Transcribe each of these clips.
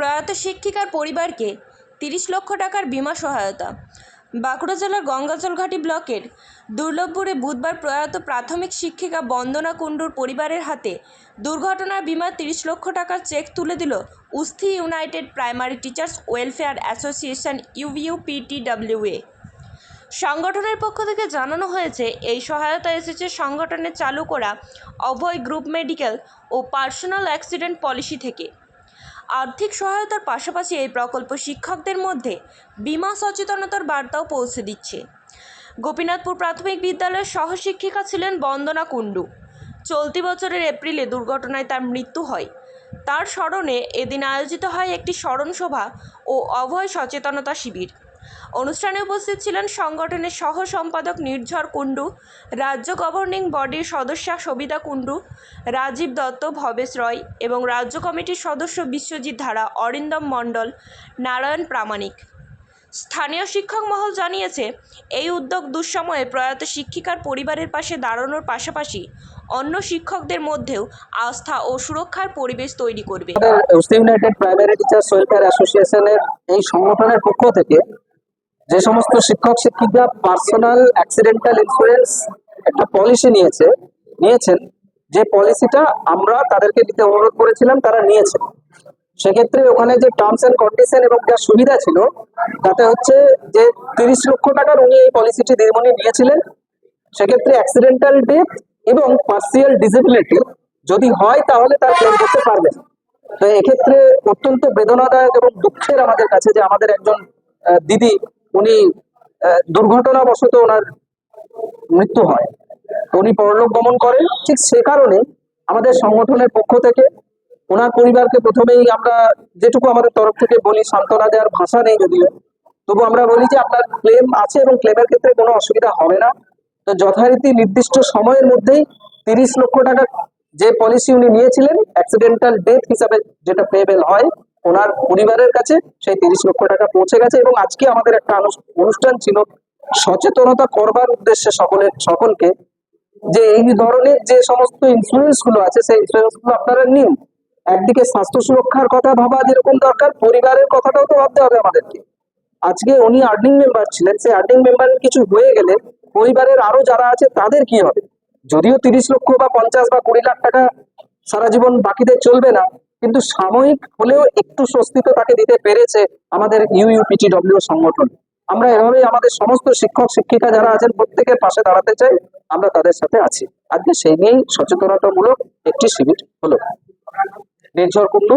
প্রয়াত শিক্ষিকার পরিবারকে তিরিশ লক্ষ টাকার বিমা সহায়তা। বাঁকুড়া জেলার গঙ্গাজলঘাটি ব্লকের দুর্লভপুরে বুধবার প্রয়াত প্রাথমিক শিক্ষিকা বন্দনা কুণ্ডুর পরিবারের হাতে দুর্ঘটনার বিমার তিরিশ লক্ষ টাকার চেক তুলে দিল Usthi United Primary Teachers Welfare Association UUPTWA সংগঠনের পক্ষ থেকে জানানো হয়েছে, এই সহায়তা এসেছে সংগঠনের চালু করা অভয় গ্রুপ মেডিকেল ও পার্সোনাল অ্যাক্সিডেন্ট পলিসি থেকে। আর্থিক সহায়তার পাশাপাশি এই প্রকল্প শিক্ষকদের মধ্যে বিমা সচেতনতার বার্তাও পৌঁছে দিচ্ছে। গোপীনাথপুর প্রাথমিক বিদ্যালয়ের সহশিক্ষিকা ছিলেন বন্দনা কুণ্ডু। চলতি বছরের এপ্রিলে দুর্ঘটনায় তার মৃত্যু হয়। তার স্মরণে এদিন আয়োজিত হয় একটি স্মরণসভা ও অভয় সচেতনতা শিবির। অনুষ্ঠানে উপস্থিত ছিলেন সংগঠনের সহ সম্পাদক নির্ঝর কুণ্ডু, রাজ্য গভর্নিং বডির সদস্যা সবিতা কুণ্ডু, রাজীব দত্ত, ভবেশ রয় এবং রাজ্য কমিটির সদস্য বিশ্বজিৎ ধারা, অরিন্দম মণ্ডল, নারায়ণ প্রামাণিক। স্থানীয় শিক্ষক মহল জানিয়েছে, এই উদ্যোগ দুঃসময়ে প্রয়াত শিক্ষিকার পরিবারের পাশে দাঁড়ানোর পাশাপাশি অন্য শিক্ষকদের মধ্যেও আস্থা ও সুরক্ষার পরিবেশ তৈরি করবে। ইউনাইটেড প্রাইমারি টিচার্স ওয়েলফেয়ার অ্যাসোসিয়েশনের এই সংগঠনের পক্ষ থেকে যে সমস্ত শিক্ষক, শিক্ষিকা পার্সোনাল অ্যাক্সিডেন্টাল ইন্স্যুরেন্স একটা পলিসি নিয়েছে, নিয়েছেন, যে পলিসিটা আমরা তাদেরকে দিতে অনুরোধ করেছিলাম, তারা নিয়েছে। সেক্ষেত্রে ওখানে যে টার্মস এন্ড কন্ডিশন এবং যা সুবিধা ছিল, তাতে হচ্ছে যে তিরিশ লক্ষ টাকার উনি এই পলিসিটি দীর্ঘনি নিয়েছিলেন। সেক্ষেত্রে অ্যাক্সিডেন্টাল ডেথ এবং পার্সিয়াল ডিসেবিলিটি যদি হয় তাহলে তার ক্লেম করতে পারবেন। তো এক্ষেত্রে অত্যন্ত বেদনাদায়ক এবং দুঃখের আমাদের কাছে যে আমাদের একজন দিদি উনি দুর্ঘটনাবশত ওনার মৃত্যু হয়। উনি পরলোক গমন করেন। ঠিক সে কারণে আমাদের সংগঠনের পক্ষ থেকে ওনার পরিবারকে প্রথমেই আমরা যেটুকু আমাদের তরফ থেকে বলি, সান্ত্বনা দেওয়ার ভাষা নেই যদিও। তবু আমরা বলি যে, আপনার ক্লেম আছে এবং ক্লেমের ক্ষেত্রে কোনো অসুবিধা হবে না। তো যথারীতি নির্দিষ্ট সময়ের মধ্যেই তিরিশ লক্ষ টাকা যে পলিসি উনি নিয়েছিলেন অ্যাক্সিডেন্টাল ডেথ হিসাবে যেটা পেবেল হয় ওনার পরিবারের কাছে সেই তিরিশ লক্ষ টাকা পৌঁছে গেছে এবং আজকে আমাদের একটা অনুষ্ঠান ছিল। সচেতনতা করবার উদ্দেশ্যে সকলের, সকলকে যে এই ধরনের যে সমস্ত ইন্স্যুরেন্সগুলো আছে, সেই ইন্স্যুরেন্সগুলো আপনারা নিন। একদিকে স্বাস্থ্য সুরক্ষার কথা ভাবা যেরকম দরকার, পরিবারের কথাটাও তো ভাবতে হবে আমাদেরকে। আজকে উনি আর্নিং মেম্বার ছিলেন, সেই আর্নিং মেম্বার কিছু হয়ে গেলে পরিবারের আরও যারা আছে তাদের কি হবে? যদিও তিরিশ লক্ষ বা পঞ্চাশ বা কুড়ি লাখ টাকা সারা জীবন বাকিদের চলবে না কিন্তু সাময়িক হলেও একটু স্বস্তি তো তাকে দিতে পেরেছে আমাদের ইউইউপিটিডব্লিউ সংগঠন। আমরা এভাবেই আমাদের সমস্ত শিক্ষক, শিক্ষিকা যারা আছেন প্রত্যেকের পাশে দাঁড়াতে চাই, আমরা তাদের সাথে আছি। আজকে সেই নিয়েই সচেতনতামূলক একটি শিবির হলো। নির্ঝর কুণ্ডু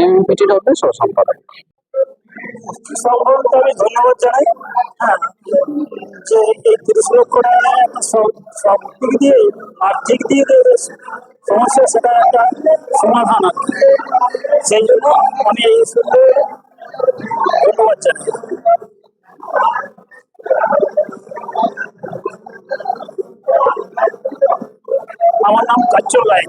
ইউইউপিটিডব্লিউ সহ সম্পাদক সংগঠনকে আমি ধন্যবাদ জানাই। হ্যাঁ যে এই তিরিশ লক্ষ টাকা সব দিক দিয়ে, আর্থিক দিক দিয়ে সমস্যা, সেটা একটা সমাধান কি। সেই জন্য আমি এই শুনতে ধন্যবাদ জানাই। আমার নাম কাজ্জল লাইক